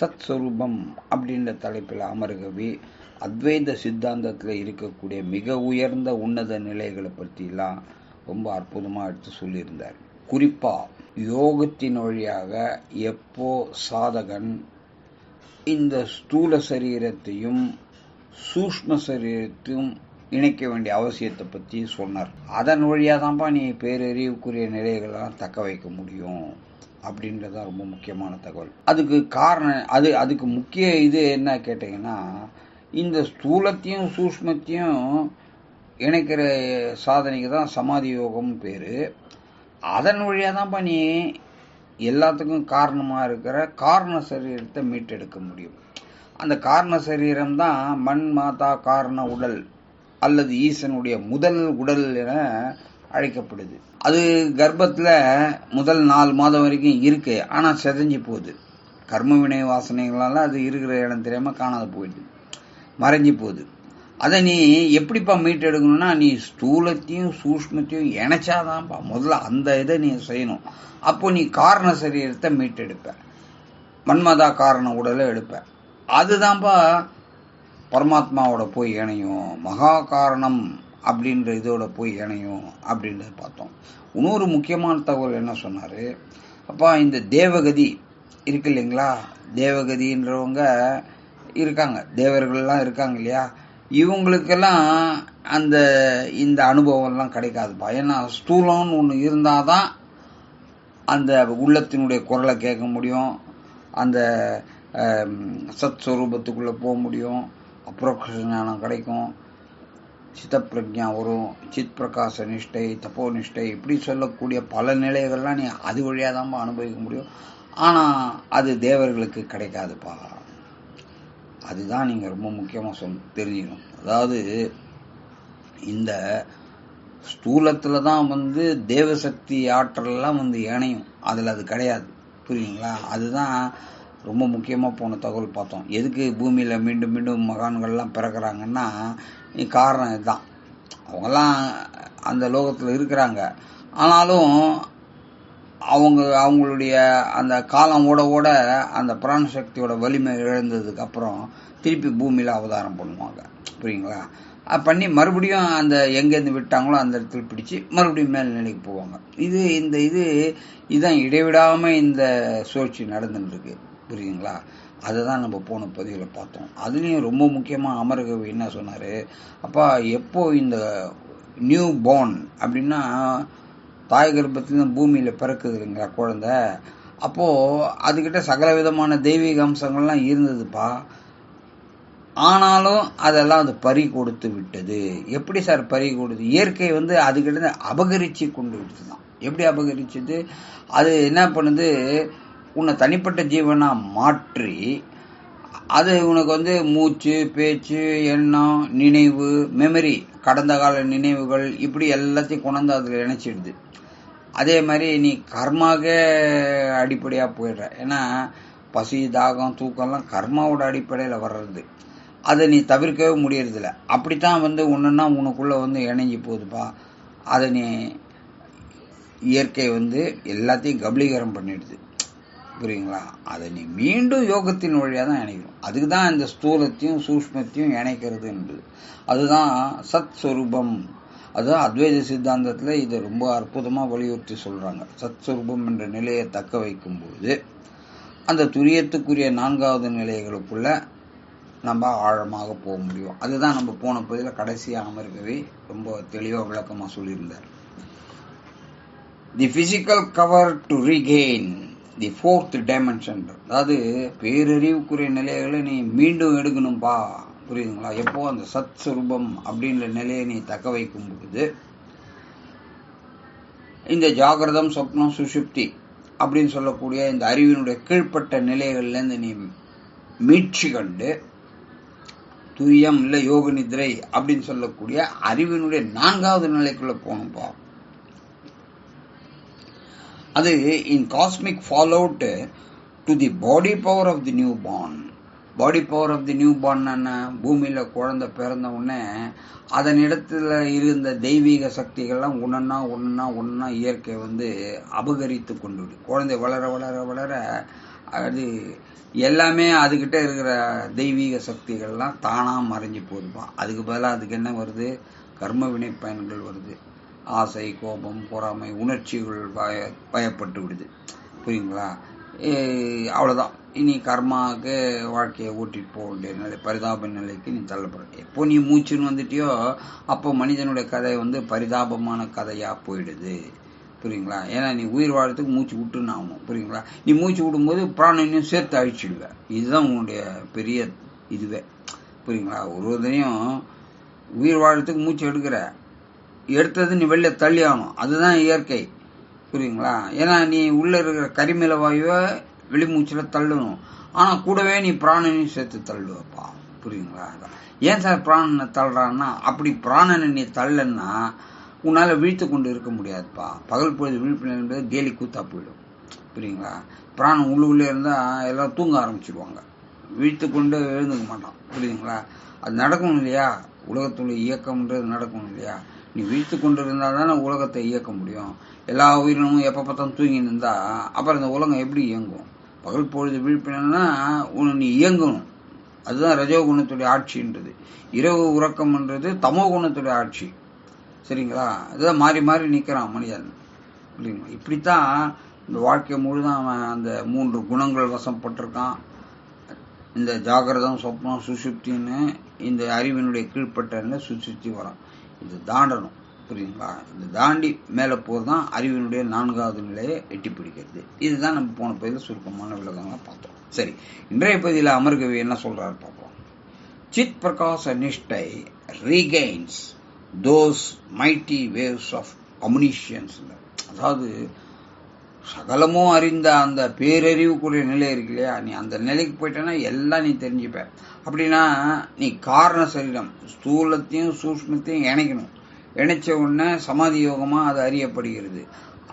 சத் அப்படின்ற தலைப்பில் அமர்கவி அத்வைத சித்தாந்தத்தில் இருக்கக்கூடிய மிக உயர்ந்த உன்னத நிலைகளை பற்றிலாம் ரொம்ப அற்புதமாக எடுத்து சொல்லியிருந்தார். குறிப்பாக யோகத்தின் வழியாக எப்போ சாதகன் இந்த ஸ்தூல சரீரத்தையும் சூஷ்ம சரீரத்தையும் இணைக்க வேண்டிய அவசியத்தை பற்றி சொன்னார். அதன் வழியாக தான்ப்பா நீ பேரறிவுக்குரிய நிலைகளெல்லாம் தக்க வைக்க முடியும்? அப்படின்றது ரொம்ப முக்கியமான தகவல். அதுக்கு காரணம் அது அதுக்கு முக்கிய இது என்ன கேட்டிங்கன்னா இந்த ஸ்தூலத்தையும் சூஷ்மத்தையும் இணைக்கிற சாதனைக்கு தான் சமாதி யோகம் பேர். அதன் வழியாக தான் பண்ணி எல்லாத்துக்கும் காரணமாக இருக்கிற காரண சரீரத்தை மீட்டெடுக்க முடியும். அந்த காரண சரீரம் தான் மண் மாதா காரண உடல் அல்லது ஈசனுடைய முதல் உடல் என அழைக்கப்படுது. அது கர்ப்பத்தில் முதல் நாலு மாதம் வரைக்கும் இருக்கு. ஆனால் செதஞ்சு போகுது. கர்ம வினை வாசனைகளால் அது இருக்கிற இடம் தெரியாமல் காணாத போயிடுது. மறைஞ்சு போகுது. அதை நீ எப்படிப்பா மீட்டெடுக்கணும்னா நீ ஸ்தூலத்தையும் சூஷ்மத்தையும் இணைச்சாதான்ப்பா. முதல்ல அந்த இதை நீ செய்யணும். அப்போ நீ காரண சரீரத்தை மீட்டெடுப்ப. மன்மதா காரண உடலை எடுப்ப. அதுதான்ப்பா பரமாத்மாவோட போய் இணையும். மகா காரணம். அப்படின்ற இதோட போய் இணையும் அப்படின்றத பார்த்தோம். இன்னொரு முக்கியமான தகவல் என்ன சொன்னார்? அப்பா இந்த தேவகதி இருக்கு இல்லைங்களா? தேவகதின்றவங்க இருக்காங்க. தேவர்கள்லாம் இருக்காங்க இல்லையா? இவங்களுக்கெல்லாம் அந்த இந்த அனுபவம்லாம் கிடைக்காதுப்பா. ஏன்னா ஸ்தூலம்னு ஒன்று இருந்தால் தான் அந்த உள்ளத்தினுடைய குரலை கேட்க முடியும். அந்த சத் ஸ்வரூபத்துக்குள்ளே போக முடியும். அப்புறம் ஞானம் கிடைக்கும். சித்தப்பிரஜா வரும் சித் பிரகாச நிஷ்டை தப்போ நிஷ்டை இப்படி சொல்லக்கூடிய பல நிலைகள்லாம் நீ அது வழியாக தான் அனுபவிக்க முடியும். ஆனால் அது தேவர்களுக்கு கிடைக்காதுப்பா. அதுதான் நீங்கள் ரொம்ப முக்கியமாக சொல் தெரிஞ்சுக்கணும். அதாவது இந்த ஸ்தூலத்தில் தான் வந்து தேவசக்தி ஆற்றல்லாம் வந்து இணையும். அதில் அது கிடையாது. புரியுங்களா அதுதான் ரொம்ப முக்கியமாக போன தகவல் பார்த்தோம். எதுக்கு பூமியில் மீண்டும் மீண்டும் மகான்கள்லாம் பிறக்கிறாங்கன்னா காரணம் இதுதான். அவங்கெல்லாம் அந்த லோகத்தில் இருக்கிறாங்க. ஆனாலும் அவங்க அவங்களுடைய அந்த காலம் ஓட ஓட அந்த பிராணசக்தியோட வலிமை இழந்ததுக்கு அப்புறம் திருப்பி பூமியில் அவதாரம் பண்ணுவாங்க. புரியுங்களா? பண்ணி மறுபடியும் அந்த எங்கேருந்து விட்டாங்களோ அந்த இடத்துல பிடிச்சி மறுபடியும் மேல்நிலைக்கு போவாங்க. இது இந்த இது இதுதான் இடைவிடாமல் இந்த சுழற்சி நடந்துட்டுருக்கு புரியுங்களா அதை தான் நம்ம போன பதிவில் பார்த்தோம். அதுலேயும் ரொம்ப முக்கியமாக அமரகவி என்ன சொன்னார்? அப்பா எப்போ இந்த நியூ போர்ன் அப்படின்னா தாய் கர்ப்பத்துலேருந்து பூமியில் பிறக்குது இல்லைங்களா குழந்த? அப்போது அதுக்கிட்ட சகல விதமான தெய்வீக அம்சங்கள்லாம் இருந்ததுப்பா. ஆனாலும் அதெல்லாம் அது பறி கொடுத்து விட்டது. எப்படி சார் பறி கொடுத்து? இயற்கை வந்து அதுக்கிட்ட அபகரித்து கொண்டு விடுது தான் எப்படி அபகரிச்சது? அது என்ன பண்ணுது? உன்னை தனிப்பட்ட ஜீவனாக மாற்றி அது உனக்கு வந்து மூச்சு பேச்சு எண்ணம் நினைவு மெமரி கடந்த கால நினைவுகள் இப்படி எல்லாத்தையும் கொண்டாந்து அதில் இணைச்சிடுது. அதே மாதிரி நீ கர்மாக அடிப்படையாக போயிடுற. ஏன்னா பசி தாகம் தூக்கம்லாம் கர்மாவோட அடிப்படையில் வர்றது. அதை நீ தவிர்க்கவே முடியறதில்ல. அப்படித்தான் வந்து ஒன்றுன்னா உனக்குள்ளே வந்து இணைஞ்சி போகுதுப்பா. அதை நீ இயற்கை வந்து எல்லாத்தையும் கபலீகரம் பண்ணிடுது. புரியுங்களா அதை நீ மீண்டும் யோகத்தின் வழியாக தான் இணைக்கணும். அதுக்கு தான் இந்த ஸ்தூலத்தையும் சூஷ்மத்தையும் இணைக்கிறது என்பது அதுதான் சத் ஸ்வரூபம் அதுதான் அத்வைத சித்தாந்தத்தில் இதை ரொம்ப அற்புதமாக வலியுறுத்தி சொல்கிறாங்க சத் ஸ்வரூபம் என்ற நிலையை தக்க வைக்கும்போது அந்த துரியத்துக்குரிய நான்காவது நிலைகளுக்குள்ள நம்ம ஆழமாக போக முடியும். அதுதான் நம்ம போன பதில் கடைசியாக அமர்கவே ரொம்ப தெளிவாக விளக்கமாக சொல்லியிருந்தார். The physical cover to regain the fourth dimension அதாவது பேரறிவுக்குரிய நிலைகளை நீ மீண்டும் எடுக்கணும்பா. புரியுதுங்களா? எப்போ அந்த சத் சுரூபம் அப்படின்ற நிலையை நீ தக்க வைக்கும் பொழுது இந்த ஜாகிரதம் சொப்னம் சுஷுப்தி அப்படின்னு சொல்லக்கூடிய இந்த அறிவினுடைய கீழ்ப்பட்ட நிலைகள்லேருந்து நீ மீட்சி கண்டு துரியம் இல்லை யோக நிதிரை அப்படின்னு சொல்லக்கூடிய அறிவினுடைய நான்காவது நிலைக்குள்ளே போகணும்பா. அது in cosmic follow out to the body power of the new born body power of the new born என்ன? பூமியில் குழந்தை பிறந்த உடனே அதன் இடத்துல இருந்த தெய்வீக சக்திகள்லாம் ஒன்றா ஒன்றா ஒன்றா இயற்கை வந்து அபகரித்து கொண்டு குழந்தை வளர வளர வளர அது எல்லாமே அதுக்கிட்ட இருக்கிற தெய்வீக சக்திகள்லாம் தானாக மறைஞ்சு போகுதுப்பா. அதுக்கு பதிலாக அதுக்கு என்ன வருது? கர்ம வினை பயன்கள் வருது. ஆசை கோபம் பொறாமை உணர்ச்சிகள் பய பயப்பட்டு விடுது புரியுங்களா அவ்வளோதான் இனி கர்மாவுக்கு வாழ்க்கையை ஓட்டிட்டு போக வேண்டிய நிலை பரிதாப நிலைக்கு நீ தள்ளப்படுற எப்போ நீ மூச்சுன்னு வந்துட்டியோ அப்போ மனிதனுடைய கதை வந்து பரிதாபமான கதையாக போயிடுது. புரியுங்களா? ஏன்னா நீ உயிர் வாழறதுக்கு மூச்சு விட்டுன்னு ஆகணும். புரியுங்களா? நீ மூச்சு விடும்போது பிராணனையும் சேர்த்து அழிச்சிடுவ. இதுதான் உன்னுடைய பெரிய இதுவே. புரியுங்களா? ஒரு ஒருத்தனையும் உயிர் வாழறதுக்கு மூச்சு எடுக்கிற. எடுத்தது நீ வெளில தள்ளி ஆகணும். அதுதான் இயற்கை. புரியுங்களா ஏன்னா நீ உள்ள இருக்கிற கரிமில வாயுவை வெளிமூச்சில் தள்ளணும். ஆனால் கூடவே நீ பிராணனையும் சேர்த்து தள்ளுவப்பா. புரியுங்களா ஏன் சார் பிராணனை தள்ளுறான்னா அப்படி பிராணனை நீ தள்ளன்னா உன்னால் வீழ்த்து கொண்டு இருக்க முடியாதுப்பா. பகல் பொழுது விழிப்புணர்வு என்பது கேலி கூத்தா போயிடும். புரியுங்களா பிராணம் உள்ளுக்குள்ளே இருந்தால் எல்லாம் தூங்க ஆரம்பிச்சிடுவாங்க வீழ்த்து கொண்டு எழுந்துக்க மாட்டான். புரியுதுங்களா? அது நடக்கும் இல்லையா? உலகத்துடைய இயக்கம்ன்றது நடக்கும் இல்லையா? நீ வீழ்த்து கொண்டு இருந்தால் தானே உலகத்தை இயக்க முடியும். எல்லா உயிரினமும் எப்போ பார்த்தாலும் தூங்கி நின்றா அப்புறம் இந்த உலகம் எப்படி இயங்கும்? பகல் பொழுது விழிப்பினா உன்னை நீ இயங்கணும். அதுதான் ரஜோ குணத்துடைய ஆட்சின்றது. இரவு உறக்கம்ன்றது தமோ குணத்துடைய ஆட்சி. சரிங்களா? அதுதான் மாறி மாறி நிற்கிறான் மனிதன். இல்லைங்களா இப்படித்தான் இந்த வாழ்க்கை முழுதான் அவன் அந்த மூன்று குணங்கள் வசப்பட்டிருக்கான். இந்த ஜாகிரதம் சொப்னம் சுசுப்தின்னு இந்த அறிவினுடைய கீழ்ப்பட்ட சுசுப்தி வரான் இது தாண்டணும். புரியுங்களா இது தாண்டி மேலே போகிறது தான் அறிவினுடைய நான்காவது நிலையை எட்டி பிடிக்கிறது. இதுதான் நம்ம போன பதிவில் சுருக்கமான விளக்கங்களை பார்த்தோம். சரி இன்றைய பதிவில் அமர்கவி என்ன சொல்கிறாரு பார்ப்போம். சித் பிரகாச நிஷ்டை regains those mighty waves of omniscience அதாவது சகலமும் அறிந்த அந்த பேரறிவுக்குரிய நிலை இருக்கு இல்லையா? நீ அந்த நிலைக்கு போயிட்டேன்னா எல்லாம் நீ தெரிஞ்சுப்ப. அப்படின்னா நீ காரண சரீரம் ஸ்தூலத்தையும் சூஷ்மத்தையும் இணைக்கணும். இணைச்ச உடனே சமாதி யோகமாக அது அறியப்படுகிறது.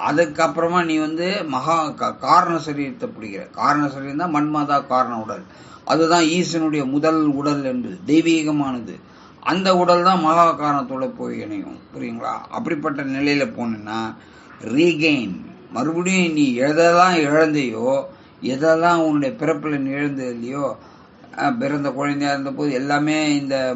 அதுக்கப்புறமா நீ வந்து மகா காரண சரீரத்தை பிடிக்கிற. காரண சரீரம் தான் மன்மதா காரண உடல். அதுதான் ஈசனுடைய முதல் உடல் என்று தெய்வீகமானது. அந்த உடல் தான் மகா காரணத்தோட போய் இணையும். புரியுங்களா? அப்படிப்பட்ட நிலையில் போனேன்னா ரீகெயின் மறுபடியும் நீ எதெல்லாம் இழந்தையோ எதெல்லாம் உன்னுடைய பிறப்பில் நீ இழந்ததுலையோ பிறந்த குழந்தையா இருந்தபோது எல்லாமே இந்த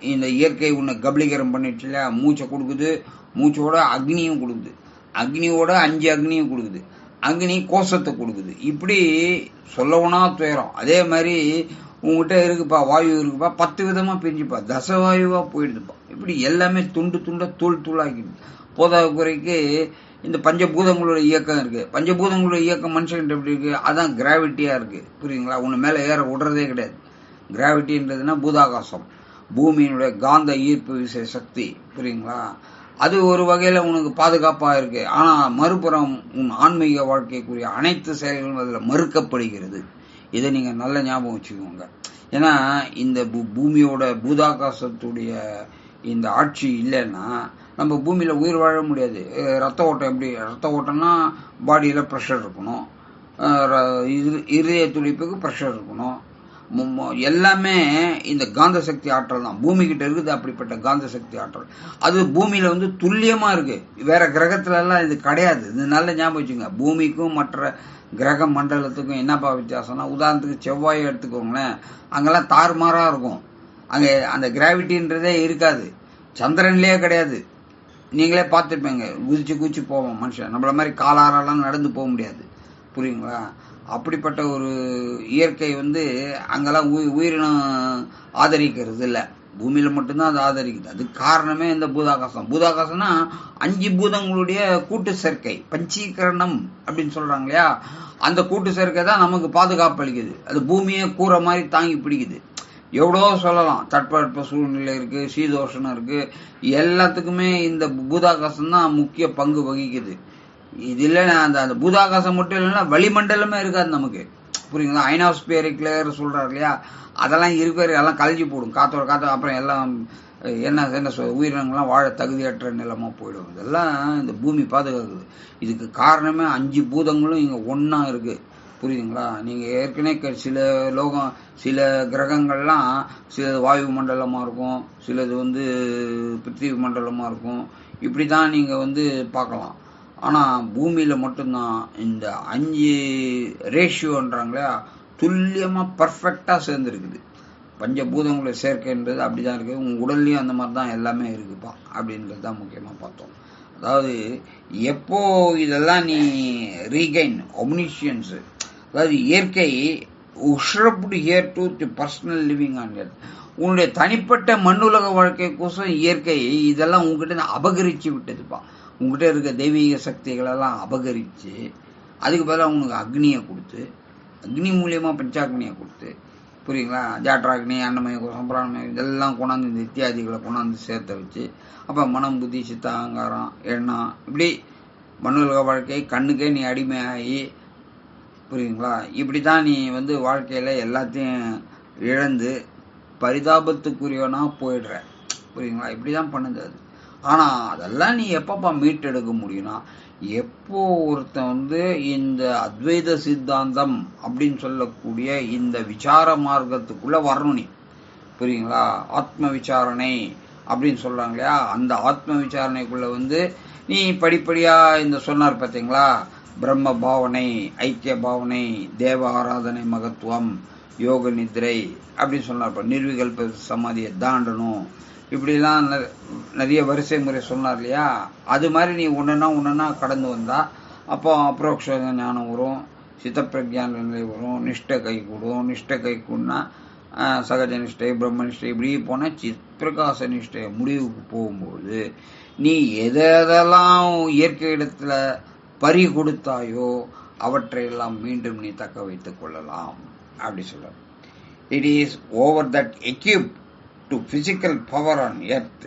இந்த இயற்கை உன்னை கபலீகரம் பண்ணிட்டு இல்லையா? மூச்சை கொடுக்குது. மூச்சோட அக்னியும் கொடுக்குது. அக்னியோட அஞ்சு அக்னியும் கொடுக்குது. அக்னி கோஷத்தை கொடுக்குது. இப்படி சொல்லவுனா துயரம். அதே மாதிரி உங்ககிட்ட இருக்குப்பா வாயு இருக்குப்பா பத்து விதமாக பிரிஞ்சுப்பா. தசவாயுவாக போயிடுதுப்பா. இப்படி எல்லாமே துண்டு துண்டை தூள் தூளாக்கிடுது. போதாத குறைக்கு இந்த பஞ்சபூதங்களோட இயக்கம் இருக்கு. பஞ்சபூதங்களோட இயக்கம் மனுஷன்கிட்ட எப்படி இருக்கு? அதான் கிராவிட்டியா இருக்கு. புரியுங்களா உன்னை மேல ஏற விடுறதே கிடையாது. கிராவிட்டின்றதுன்னா பூதாகாசம். பூமியினுடைய காந்த ஈர்ப்பு விசை சக்தி. புரியுங்களா அது ஒரு வகையில உனக்கு பாதுகாப்பா இருக்கு. ஆனா மறுபுறம் உன் ஆன்மீக வாழ்க்கைக்குரிய அனைத்து செயல்களும் அதுல மறுக்கப்படுகிறது. இதை நீங்க நல்ல ஞாபகம் வச்சுக்கோங்க. ஏன்னா இந்த பூமியோட பூதாகாசத்துடைய இந்த ஆட்சி இல்லைன்னா நம்ம பூமியில் உயிர் வாழ முடியாது. ரத்த ஓட்டம் எப்படி? ரத்த ஓட்டம்னா பாடியில் ப்ரெஷர் இருக்கணும். இருதய துடிப்புக்கு ப்ரெஷர் இருக்கணும். எல்லாமே இந்த காந்த சக்தி ஆற்றல் தான். பூமி கிட்ட இருக்குது அப்படிப்பட்ட காந்த சக்தி ஆற்றல். அது பூமியில் வந்து துல்லியமாக இருக்கு. வேற கிரகத்துலலாம் இது கிடையாது. இது நல்ல ஞாபகம் வச்சுங்க பூமிக்கும் மற்ற கிரக மண்டலத்துக்கும் என்னப்பா வித்தியாசம்னா உதாரணத்துக்கு செவ்வாய் எடுத்துக்கோங்களேன். அங்கெல்லாம் தாறுமாறா இருக்கும். அங்கே அந்த கிராவிட்டின்றதே இருக்காது. சந்திரன்லேயே கிடையாது. நீங்களே பார்த்துருப்பீங்க. குதிச்சு குதிச்சு போவோம் மனுஷன். நம்மள மாதிரி காலாரெல்லாம் நடந்து போக முடியாது. புரியுங்களா? அப்படிப்பட்ட ஒரு இயற்கை வந்து அங்கெல்லாம் உயிரினம் ஆதரிக்கிறது இல்லை. பூமியில் மட்டும்தான் அது ஆதரிக்குது. அது காரணமே இந்த பூதாகாசம். பூதாகாசம்னா அஞ்சு பூதங்களுடைய கூட்டு சேர்க்கை. பஞ்சீகரணம் அப்படின்னு சொல்கிறாங்க இல்லையா? அந்த கூட்டு சேர்க்கை தான் நமக்கு பாதுகாப்பு அளிக்குது. அது பூமியை கூற மாதிரி தாங்கி பிடிக்குது. எவ்வளோ சொல்லலாம். தட்பவெட்ப சூழ்நிலை இருக்கு சீதோஷணம் இருக்கு. எல்லாத்துக்குமே இந்த பூதாகாசம் தான் முக்கிய பங்கு வகிக்குது. இது இல்லைன்னா அந்த அந்த பூதாகாசம் மட்டும் இல்லைன்னா வளிமண்டலமே இருக்காது நமக்கு. புரியுங்களா? ஐனாஸ்பியரிக் லேயர் சொல்கிறார் இல்லையா? அதெல்லாம் இருக்கிற எல்லாம் கலைஞ்சி போடும். காத்தோட காத்து அப்புறம் எல்லாம் என்ன என்ன சொல் உயிரினங்கள்லாம் வாழ தகுதியற்ற நிலமாக போயிடும். இதெல்லாம் இந்த பூமி பாதுகாக்குது. இதுக்கு காரணமே அஞ்சு பூதங்களும் இங்கே ஒன்றா இருக்குது புரியுதுங்களா? நீங்க ஏற்கனவே க- சில லோகம் சில கிரகங்கள்லாம் சிலது வாயு மண்டலமா இருக்கும் சிலது வந்து பிருத்திவி மண்டலமா இருக்கும். இப்படிதான் நீங்க வந்து பார்க்கலாம். ஆனா பூமியில மட்டும்தான் இந்த அஞ்சு ரேஷியோன்றாங்களே துல்லியமா பர்ஃபெக்டா சேர்ந்துருக்குது. பஞ்சபூதங்களை சேர்க்கைன்றது அப்படிதான் இருக்கு உங்க உடல்லையும் அந்த மாதிரி தான் எல்லாமே இருக்குப்பா அப்படின்றது தான் முக்கியமா பார்த்தோம். அதாவது எப்போ இதெல்லாம் நீ ரீகைன் ஒம்னிஷியன்ஸு அதாவது இயற்கை usurped here to the personal living on உன்னுடைய தனிப்பட்ட மண்ணுலக வாழ்க்கைக்கோசம் இயற்கை இதெல்லாம் உங்ககிட்ட அபகரித்து அபகரிச்சு விட்டதுப்பா. உங்ககிட்ட இருக்க தெய்வீக சக்திகளெல்லாம் அபகரித்து அதுக்கு பதிலாக உனக்கு அக்னியை கொடுத்து அக்னி மூலியமாக பஞ்சாக்னியை கொடுத்து புரியுங்களா? ஜாட்ராக்னி அன்னமய சம்பிராணமயம் இதெல்லாம் கொண்டாந்து இந்த இத்தியாதிகளை கொண்டாந்து சேர்த்த வச்சு அப்போ மனம் புத்தி சித்த அகங்காரம் எண்ணம் இப்படி மண்ணுலக வாழ்க்கை கண்ணுக்கே நீ அடிமையாகி புரியுங்களா இப்படி தான் நீ வந்து வாழ்க்கையில் எல்லாத்தையும் இழந்து பரிதாபத்துக்குரியவனா போயிடுற. புரியுங்களா இப்படி தான் பண்ணுது அது. ஆனால் அதெல்லாம் நீ எப்பப்பா மீட்டெடுக்க முடியும்னா எப்போ ஒருத்தன் வந்து இந்த அத்வைத சித்தாந்தம் அப்படின்னு சொல்லக்கூடிய இந்த விசார மார்க்கத்துக்குள்ள வரணும் நீ. புரியுங்களா ஆத்ம விசாரணை அப்படின்னு சொல்றாங்க இல்லையா? அந்த ஆத்ம விசாரணைக்குள்ள வந்து நீ படிப்படியா இந்த சொன்னார் பார்த்தீங்களா பிரம்ம பாவனை ஐக்கிய பாவனை தேவ ஆராதனை மகத்துவம் யோக நிதிரை அப்படின்னு சொன்னார். இப்ப நிர்விகல்ப சமாதியை தாண்டணும். இப்படிலாம் நிறைய வரிசை முறை சொன்னார் இல்லையா? அது மாதிரி நீ ஒன்றுனா ஒன்றுனா கடந்து வந்தா அப்போ அப்ரோக்ஷ ஞானம் வரும் சித்தப்பிரஜான நிலை வரும் நிஷ்ட கை கூடும். நிஷ்ட கை கூடனா சகஜ நிஷ்டை பிரம்ம நிஷ்டை இப்படி போனால் சித் பிரகாச நிஷ்டை முடிவுக்கு போகும்போது நீ எதெல்லாம் இயற்கை இடத்துல பறி கொடுத்தாயோ அவற்றையெல்லாம் மீண்டும் நீ தக்க வைத்துக் கொள்ளலாம் அப்படி சொல்ற it is over that equip to physical power on earth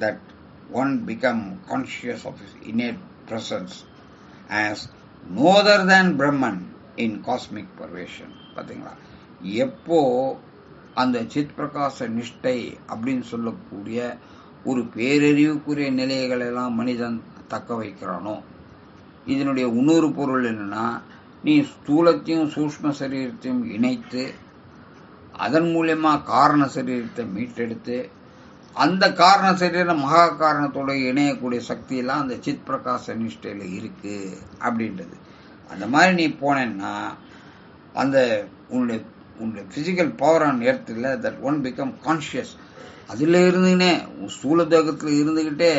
that one become conscious of is innate presence as mother then Brahman in cosmic pervasion பார்த்தீங்களா எப்போ அந்த சித் பிரகாச நிஷ்டை அப்படின்னு சொல்லக்கூடிய ஒரு பேரறிவுக்குரிய நிலைகளை எல்லாம் மனிதன் தக்க வைக்கிறானோ இதனுடைய இன்னொரு பொருள் என்னன்னா நீ ஸ்தூலத்தையும் சூஷ்ம சரீரத்தையும் இணைத்து அதன் மூலயமா காரண சரீரத்தை மீட்டெடுத்து அந்த காரண சரீரம் மகா காரணத்தோட இணையக்கூடிய சக்தியெல்லாம் அந்த சித் பிரகாச நிஷ்டையில் இருக்கு அப்படின்றது. அந்த மாதிரி நீ போனேன்னா அந்த உன்னுடைய உன்னுடைய பிசிக்கல் பவர் ஆன் எர்த்தில் தட் ஒன் பிகம் கான்ஷியஸ் அதில் இருந்துக்கினே ஸ்தூல தேகத்தில் இருந்துக்கிட்டே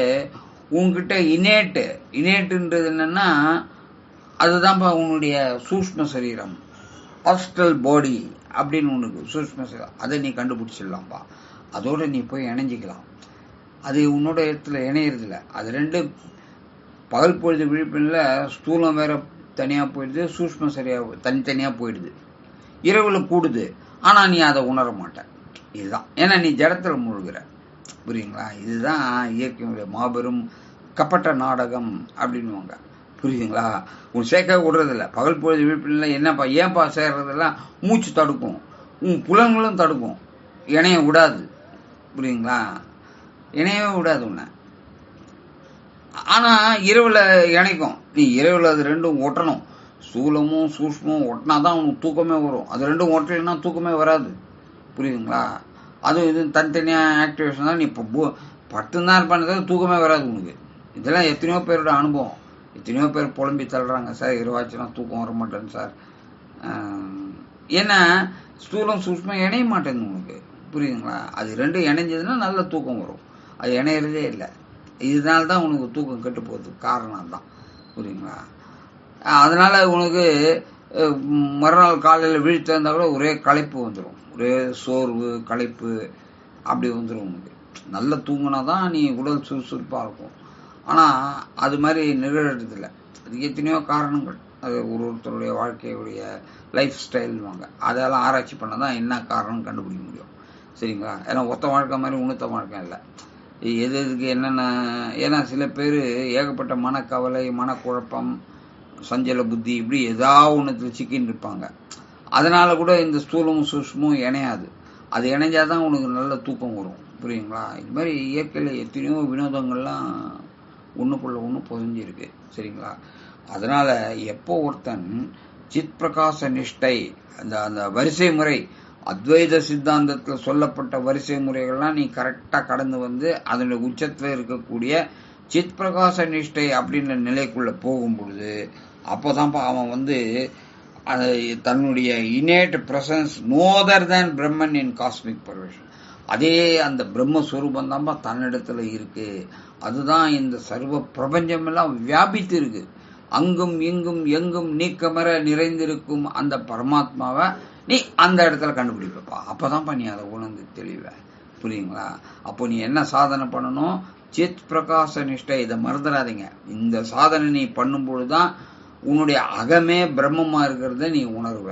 உன்கிட்ட இனேட்டு இனேட்டுன்றது என்னன்னா அதுதான்ப்பா உன்னுடைய சூஷ்ம சரீரம் ஹாஸ்டல் பாடி அப்படின்னு உனக்கு சூஷ்ம சரீரம். அதை நீ கண்டுபிடிச்சிடலாம்ப்பா அதோட நீ போய் இணைஞ்சிக்கலாம். அது உன்னோட இடத்துல இணையறதில்ல. அது ரெண்டு பகல் பொழுது விழிப்பில் ஸ்தூலம் வேற தனியாக போயிடுது சூஷ்ம சரியா தனித்தனியாக போயிடுது. இரவில் கூடுது. ஆனால் நீ அதை உணர மாட்ட இதுதான். ஏன்னா நீ ஜடத்தில் மூழ்கிற. புரியுங்களா? இதுதான் இயற்கையுடைய மாபெரும் கப்பட்ட நாடகம் அப்படின்வாங்க புரியுதுங்களா? உன் சேர்க்க விடுறதில்ல. பகல் பொழுது விழிப்பில் என்னப்பா ஏன்பா சேர்றதெல்லாம்? மூச்சு தடுக்கும். உன் புலன்களும் தடுக்கும். இணைய விடாது. புரியுங்களா இணையவே விடாது உன்னை. ஆனா இரவுல இணைக்கும். நீ இரவுல அது ரெண்டும் ஒட்டணும். சூலமும் சூஷ்மமும் ஒட்டினாதான் உனக்கு தூக்கமே வரும். அது ரெண்டும் ஒட்டலைன்னா தூக்கமே வராது. புரியுதுங்களா? அது இது தனித்தனியாக ஆக்டிவேஷன் தான். நீ இப்போ பத்து நாள் பண்ணுறது தூக்கமே வராது உனக்கு. இதெல்லாம் எத்தனையோ பேரோட அனுபவம். எத்தனையோ பேர் புலம்பி தள்ளுறாங்க. சார் இரவாச்சுன்னா தூக்கம் வர மாட்டேன்னு சார். ஏன்னா ஸ்தூலம் சூஷ்மம் இணைய மாட்டேங்குது உனக்கு. புரியுதுங்களா? அது ரெண்டும் இணைஞ்சதுன்னா நல்ல தூக்கம் வரும். அது இணையிறதே இல்லை. இதனால தான் உனக்கு தூக்கம் கெட்டு போகுது. காரணம் தான். புரியுங்களா அதனால் உனக்கு மறுநாள் காலையில் விழித்திருந்தா கூட ஒரே களைப்பு வந்துடும் ஒரே சோர்வு களைப்பு அப்படி வந்துடும் உனக்கு. நல்லா தூங்கினா தான் நீ உடல் சுறுசுறுப்பாக இருக்கும். ஆனால் அது மாதிரி நிகழறதில்ல. அதுக்கு எத்தனையோ காரணங்கள். அது ஒரு ஒருத்தருடைய வாழ்க்கையுடைய லைஃப் ஸ்டைல்வாங்க அதெல்லாம் ஆராய்ச்சி பண்ண தான் என்ன காரணம் கண்டுபிடிக்க முடியும். சரிங்களா? ஏன்னா ஒத்த வாழ்க்கை மாதிரி உணர்த்த வாழ்க்கை இல்லை. எது எதுக்கு என்னென்ன ஏன்னா சில பேர் ஏகப்பட்ட மனக்கவலை மனக்குழப்பம் சஞ்சல புத்தி இப்படி ஏதாவது ஒன்றுத்தில் சிக்கின்னு இருப்பாங்க. அதனால கூட இந்த ஸ்தூலமும் சூஷ்மும் இணையாது. அது இணைஞ்சாதான் உனக்கு நல்ல தூக்கம் வரும். புரியுங்களா? இது மாதிரி இயற்கையில் எத்தனையோ வினோதங்கள்லாம் ஒன்றுக்குள்ள ஒன்று பொதிஞ்சிருக்கு. சரிங்களா? அதனால் எப்போ ஒருத்தன் சித் பிரகாச நிஷ்டை அந்த அந்த வரிசை முறை அத்வைத சித்தாந்தத்தில் சொல்லப்பட்ட வரிசை முறைகள்லாம் நீ கரெக்டாக கடந்து வந்து அதனுடைய உச்சத்தில் இருக்கக்கூடிய சித் பிரகாச நிஷ்டை அப்படின்ற நிலைக்குள்ளே போகும் பொழுது அப்போதான்ப்பா அவன் வந்து தன்னுடைய innate presence no other than Brahman in cosmic pervasion அதே அந்த பிரம்மஸ்வரூபம் தான்ப்பா தன்னிடத்துல இருக்கு. அதுதான் இந்த சர்வ பிரபஞ்சமெல்லாம் வியாபித்து இருக்கு அங்கும் இங்கும் எங்கும் நீக்கமர நிறைந்திருக்கும் அந்த பரமாத்மாவை நீ அந்த இடத்துல கண்டுபிடிப்பப்பா. அப்போதான்ப்பா நீ அதை உணர்ந்து தெளிவ. புரியுங்களா? அப்போ நீ என்ன சாதனை பண்ணணும்? சித் பிரகாச நிஷ்டை. இதை மறந்துடாதீங்க. இந்த சாதனை நீ பண்ணும்பொழுது தான் உன்னுடைய அகமே பிரம்மமா இருக்கிறத நீ உணர்வ.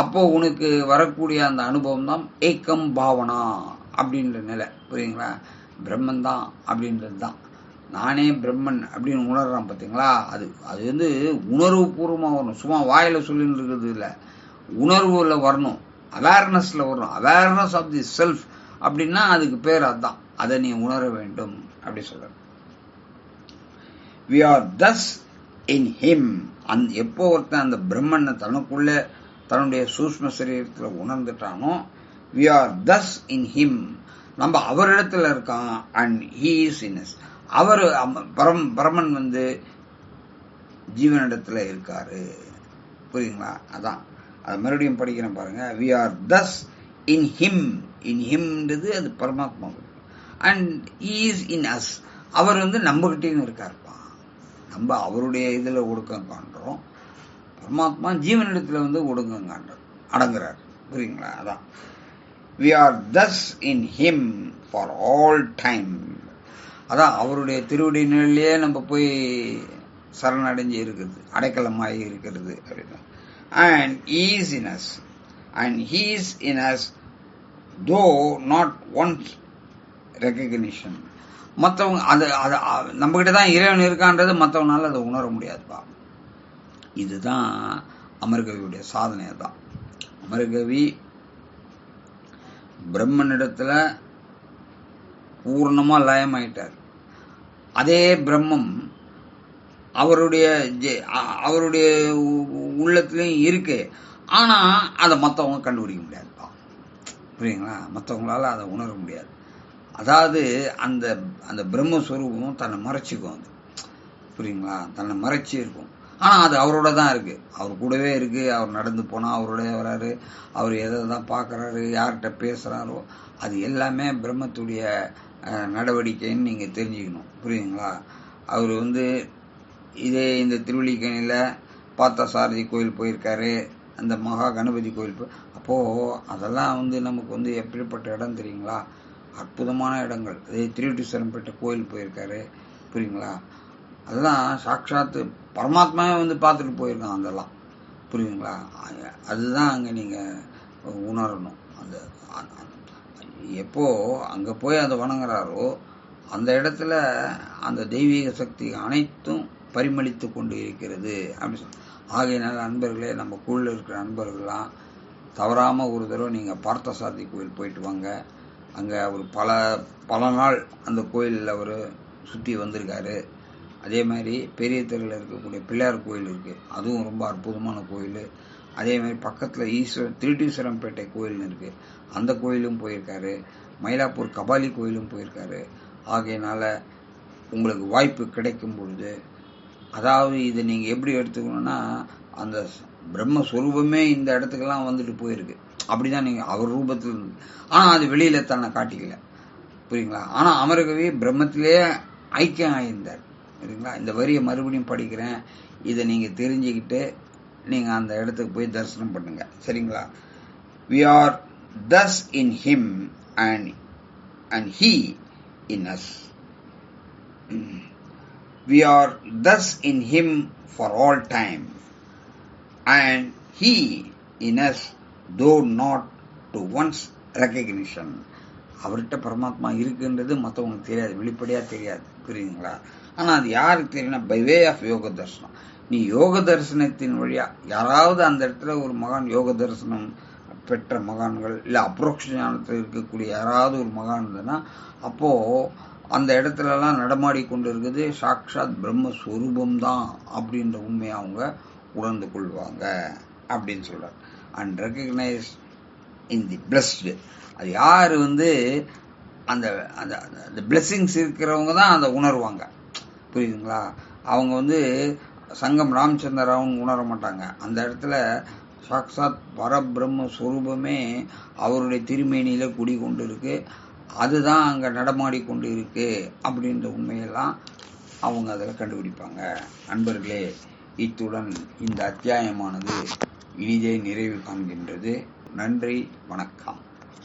அப்போ உனக்கு வரக்கூடிய அந்த அனுபவம் தான் ஏக்கம் பாவனா அப்படின்ற நிலை. புரியுங்களா பிரம்மன் தான் அப்படின்றது தான் நானே பிரம்மன் அப்படின்னு உணர்றான் பார்த்தீங்களா அது அது வந்து உணர்வு பூர்வமாக வரணும். சும்மா வாயில் சொல்லின்னு இருக்கிறது இல்லை. உணர்வுல வரணும். அவேர்னஸ்ல வரணும். அவேர்னஸ் ஆஃப் தி செல்ஃப் அப்படின்னா அதுக்கு பேர் அதுதான். அதை நீ உணர வேண்டும். அப்படி சொல்ற we are thus in him and எப்போ ஒருத்தன் அந்த பிரம்மனை தனக்குள்ள தன்னுடைய சூஷ்ம சரீரத்தில் உணர்ந்துட்டானோ we are thus in him நம்ம அவரிடத்துல இருக்கான் அண்ட் ஹீ இஸ் இன் அவர் பரம் பரமன் வந்து ஜீவனிடத்துல இருக்காரு. புரியுங்களா அதான். அது மறுபடியும் படிக்கிறேன் பாருங்க. We are thus in him in ஹிம்ன்றது அது பரமாத்மா அண்ட் இஸ் இன் அஸ் அவர் வந்து நம்மகிட்டையும் இருக்காருப்பா. நம்ம அவருடைய இதில் ஒடுக்கம் காண்றோம். பரமாத்மா ஜீவனிடத்தில் வந்து ஒடுக்கம் காண்றோம் அடங்குறார். புரியுங்களா? அதான். We are thus in him for all time அதான் அவருடைய திருவடி நிலையிலேயே நம்ம போய் சரணடைஞ்சு இருக்குது அடைக்கலமாகி இருக்கிறது அப்படின்னா. And is in us and he's in us though not one's recognition மற்றவங்க அது அது நம்மக்கிட்ட தான் இறைவன் இருக்கான்றது மற்றவங்களால அதை உணர முடியாதுப்பா இதுதான் அமர்கவியுடைய சாதனை தான் அமர்கவி பிரம்மனிடத்தில் பூர்ணமாக லயமாயிட்டார். அதே பிரம்மம் அவருடைய அவருடைய உள்ளத்துலேயும் இருக்கு. ஆனால் அதை மற்றவங்க கண்டுபிடிக்க முடியாதுப்பா புரியுங்களா மற்றவங்களால அதை உணர முடியாது. அதாவது அந்த அந்த பிரம்மஸ்வரூபம் தன்னை மறைச்சிக்கும் அது. புரியுங்களா? தன்னை மறைச்சி இருக்கும். ஆனால் அது அவரோட தான் இருக்குது அவர் கூடவே இருக்குது அவர் நடந்து போனால் அவரோட வராரு. அவர் எதை தான் பார்க்கறாரு யார்கிட்ட பேசுகிறாரோ அது எல்லாமே பிரம்மத்துடைய நடவடிக்கைன்னு நீங்கள் தெரிஞ்சுக்கணும். புரியுங்களா அவர் வந்து இதே இந்த திருவள்ளிக்கணியில் பார்த்தா சாரதி கோயில் போயிருக்காரு. அந்த மகா கணபதி கோயில் போய் அப்போது அதெல்லாம் வந்து நமக்கு வந்து எப்படிப்பட்ட இடம் தெரியுங்களா? அற்புதமான இடங்கள். அதே திருவட்டீஸ்வரம்பேட்டை கோயில் போயிருக்காரு. புரியுங்களா? அதெல்லாம் சாட்சாத்து பரமாத்மாவே வந்து பார்த்துட்டு போயிருக்கான் அதெல்லாம் புரியுங்களா அதுதான் அங்கே நீங்கள் உணரணும். அந்த எப்போ அங்கே போய் அதை வணங்குறாரோ அந்த இடத்துல அந்த தெய்வீக சக்தி அனைத்தும் பரிமளித்து கொண்டு இருக்கிறது. அப்படின்னு சொல்லி ஆகையினால நண்பர்களே நம்ம குழுவில் இருக்கிற நண்பர்கள்லாம் தவறாமல் ஒரு தடவை நீங்கள் பார்த்தசாரதி கோயில் போயிட்டு வாங்க. அங்கே அவர் பல பல நாள் அந்த கோயிலில் அவர் சுற்றி வந்திருக்காரு. அதே மாதிரி பெரிய தெருவில் இருக்கக்கூடிய பிள்ளையார் கோயில் இருக்குது அதுவும் ரொம்ப அற்புதமான கோயில். அதே மாதிரி பக்கத்தில் ஈஸ்வரன் திருட்டீஸ்வரம்பேட்டை கோயில்னு இருக்குது அந்த கோயிலும் போயிருக்காரு. மயிலாப்பூர் கபாலி கோயிலும் போயிருக்காரு. ஆகையினால உங்களுக்கு வாய்ப்பு கிடைக்கும் பொழுது அதாவது இதை நீங்கள் எப்படி எடுத்துக்கணும்னா அந்த பிரம்மஸ்வரூபமே இந்த இடத்துக்கெல்லாம் வந்துட்டு போயிருக்கு. அப்படிதான் நீங்க அவர் ரூபத்தில் இருந்து. ஆனா அது வெளியில தன்னை காட்டிக்கல. புரியுங்களா? ஆனா அமரகவி பிரம்மத்திலேயே ஐக்கியம் ஆயிருந்தார். சரிங்களா இந்த வரியை மறுபடியும் படிக்கிறேன். இதை நீங்க தெரிஞ்சுக்கிட்டு நீங்க அந்த இடத்துக்கு போய் தரிசனம் பண்ணுங்க. சரிங்களா? We are thus in him and and he in us we are thus in him for all time and he in us though not to one's recognition அவர்கிட்ட பரமாத்மா இருக்குன்றது மற்றவங்களுக்கு தெரியாது வெளிப்படையாக தெரியாது. புரியுதுங்களா? ஆனால் அது யாருக்கு தெரியும்னா பை வே ஆஃப் யோக தர்ஷனம் நீ யோக தரிசனத்தின் வழியாக யாராவது அந்த இடத்துல ஒரு மகான் யோக தரிசனம் பெற்ற மகான்கள் இல்லை அப்ரோக்ஷ ஞானத்தில் இருக்கக்கூடிய யாராவது ஒரு மகான் இருந்ததுன்னா அப்போது அந்த இடத்துலலாம் நடமாடி கொண்டு இருக்குது சாக்ஷாத் பிரம்மஸ்வரூபம் தான் அப்படின்ற உண்மையை அவங்க உணர்ந்து கொள்வாங்க அப்படின்னு சொல்கிறார் and recognise in the blessed அது யார் வந்து அந்த அந்த அந்த பிளெஸ்ஸிங்ஸ் இருக்கிறவங்க தான் அதை உணர்வாங்க. புரியுதுங்களா? அவங்க வந்து சங்கம் ராமச்சந்திராவும் உணர மாட்டாங்க. அந்த இடத்துல சாக்சாத் பரபிரம்ம ஸ்வரூபமே அவருடைய திருமேனியில குடிகொண்டு இருக்கு அதுதான் அங்கே நடமாடி கொண்டு இருக்கு அப்படின்ற உண்மையெல்லாம் அவங்க அதில் கண்டுபிடிப்பாங்க. அன்பர்களே இத்துடன் இந்த அத்தியாயமானது இனிதே நிறைவு காண்கின்றது. நன்றி வணக்கம்.